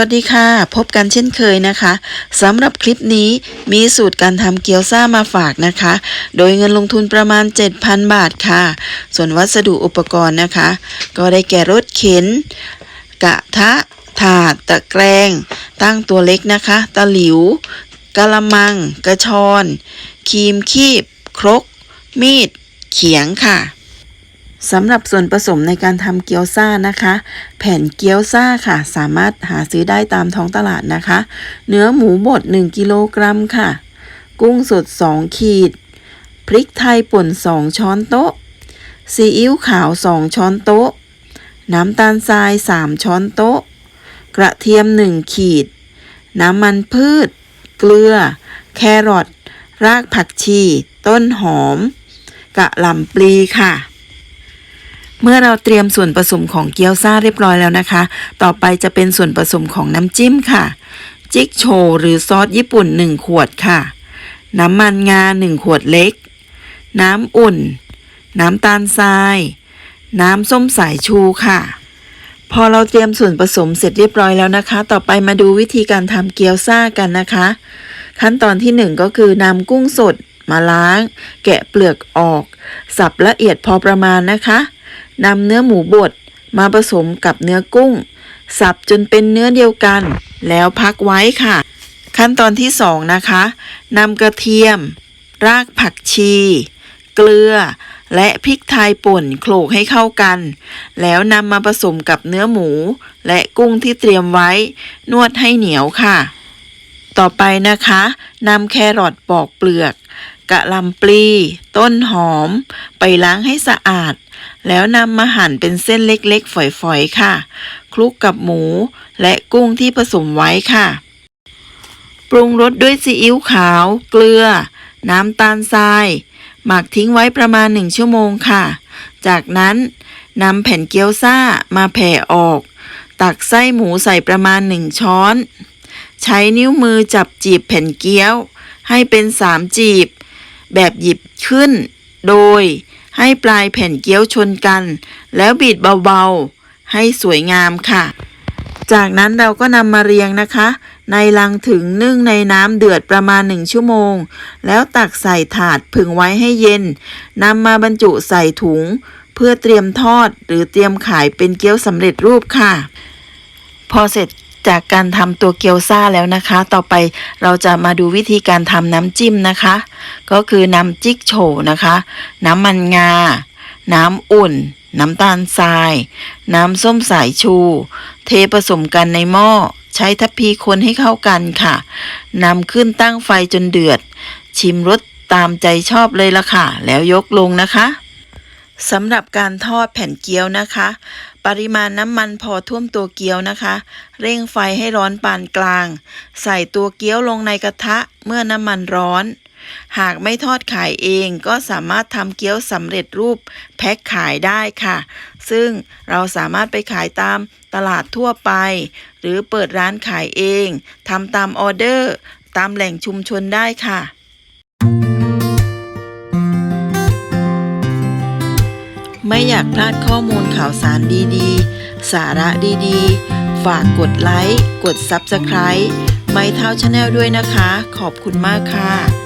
วัสดีค่ะ พบกันเช่นเคยนะคะสำหรับคลิปนี้มีสูตรการทำเกี๊ยวซ่ามาฝากนะคะ โดยเงินลงทุนประมาณ 7,000 บาทค่ะ ส่วนวัสดุอุปกรณ์นะคะ ก็ได้แก่รถเข็น กระทะ ถาด ตะแกรงตั้งตัวเล็กนะคะ ตะหลิวกะละมัง กระชอนครีมคีบ ครก มีด เขียงค่ะ สำหรับส่วนผสมในการทำเกี๊ยวซ่านะคะ แผ่นเกี๊ยวซ่าค่ะ สามารถหาซื้อได้ตามท้องตลาดนะคะ เนื้อหมูบด 1 กิโลกรัมค่ะ กุ้งสด 2 ขีด พริกไทยป่น 2 ช้อนโต๊ะ ซีอิ๊วขาว 2 ช้อนโต๊ะ น้ำตาลทราย 3 ช้อนโต๊ะ กระเทียม 1 ขีด น้ำมันพืช เกลือ แครอท รากผักชี ต้นหอม กะหล่ำปลีค่ะ เมื่อเราเตรียมส่วนผสมของเกี๊ยวซ่าเรียบร้อยแล้วนะคะ ต่อไปจะเป็นส่วนผสมของน้ำจิ้มค่ะ จิกโชหรือซอสญี่ปุ่น 1 ขวดค่ะ น้ำมันงา 1 ขวดเล็ก น้ำอุ่น น้ำตาลทราย น้ำส้มสายชูค่ะ พอเราเตรียมส่วนผสมเสร็จเรียบร้อยแล้วนะคะ ต่อไปมาดูวิธีการทำเกี๊ยวซ่ากันนะคะ ขั้นตอนที่หนึ่งก็คือนำกุ้งสดมาล้าง แกะเปลือกออก สับละเอียดพอประมาณนะคะ นำเนื้อหมูบดมาผสมกับเนื้อกุ้ง สับจนเป็นเนื้อเดียวกัน แล้วพักไว้ค่ะ ขั้นตอนที่สองนะคะนำกระเทียม รากผักชี เกลือ และพริกไทยป่นโขลกให้เข้ากัน แล้วนำมาผสมกับเนื้อหมู และกุ้งที่เตรียมไว้ นวดให้เหนียวค่ะ ต่อไปนะคะนำแครอทปอกเปลือกกะหล่ำปลี ต้นหอม ไปล้างให้สะอาด แล้วนำมาหั่นเป็นเส้นเล็กๆ ฝอยๆ ค่ะ คลุกกับหมูและกุ้งที่ผสมไว้ค่ะ ปรุงรสด้วยซีอิ๊วขาว เกลือ น้ำตาลทราย หมักทิ้งไว้ประมาณ1ชั่วโมงค่ะ จากนั้นนำแผ่นเกี๊ยวซ่ามาแผ่ออก ตักไส้หมูใส่ประมาณ1ช้อน ใช้นิ้วมือจับจีบแผ่นเกี๊ยว ให้เป็นสามจีบ แบบหยิบขึ้น โดย ให้ปลายแผ่นเกี๊ยวชนกัน แล้วบีดเบาๆ ให้สวยงามค่ะ จากนั้นเราก็นำมาเรียงนะคะ ในลังถึงนึ่งในน้ำเดือดประมาณ 1 ชั่วโมง แล้วตักใส่ถาดผึ่งไว้ให้เย็นนำมาบรรจุใส่ถุง เพื่อเตรียมทอดหรือเตรียมขายเป็นเกี๊ยวสำเร็จรูปค่ะ พอเสร็จ จากการทำตัวเกี๊ยวซ่าแล้วนะคะ ต่อไปเราจะมาดูวิธีการทำน้ำจิ้มนะคะ ก็คือน้ำจิ๊กโฉนะคะ น้ำมันงา น้ำอุ่น น้ำตาลทราย น้ำส้มสายชู เทผสมกันในหม้อ ใช้ทัพพีคนให้เข้ากันค่ะนำขึ้นตั้งไฟจนเดือด ชิมรสตามใจชอบเลยละค่ะ แล้วยกลงนะคะ สำหรับการทอดแผ่นเกี๊ยวนะคะ ปริมาณน้ำมันพอท่วมตัวเกี๊ยวนะคะ เร่งไฟให้ร้อนปานกลาง ใส่ตัวเกี๊ยวลงในกระทะเมื่อน้ำมันร้อน หากไม่ทอดขายเองก็สามารถทำเกี๊ยวสำเร็จรูปแพ็คขายได้ค่ะ ซึ่งเราสามารถไปขายตามตลาดทั่วไป หรือเปิดร้านขายเองทำตามออเดอร์ ตามแหล่งชุมชนได้ค่ะ ไม่อยากพลาดข้อมูลข่าวสารดีๆ สาระดีๆ ฝากกดไลค์ กด Subscribe ไม่เท่าชาแนลด้วยนะคะ ขอบคุณมากค่ะ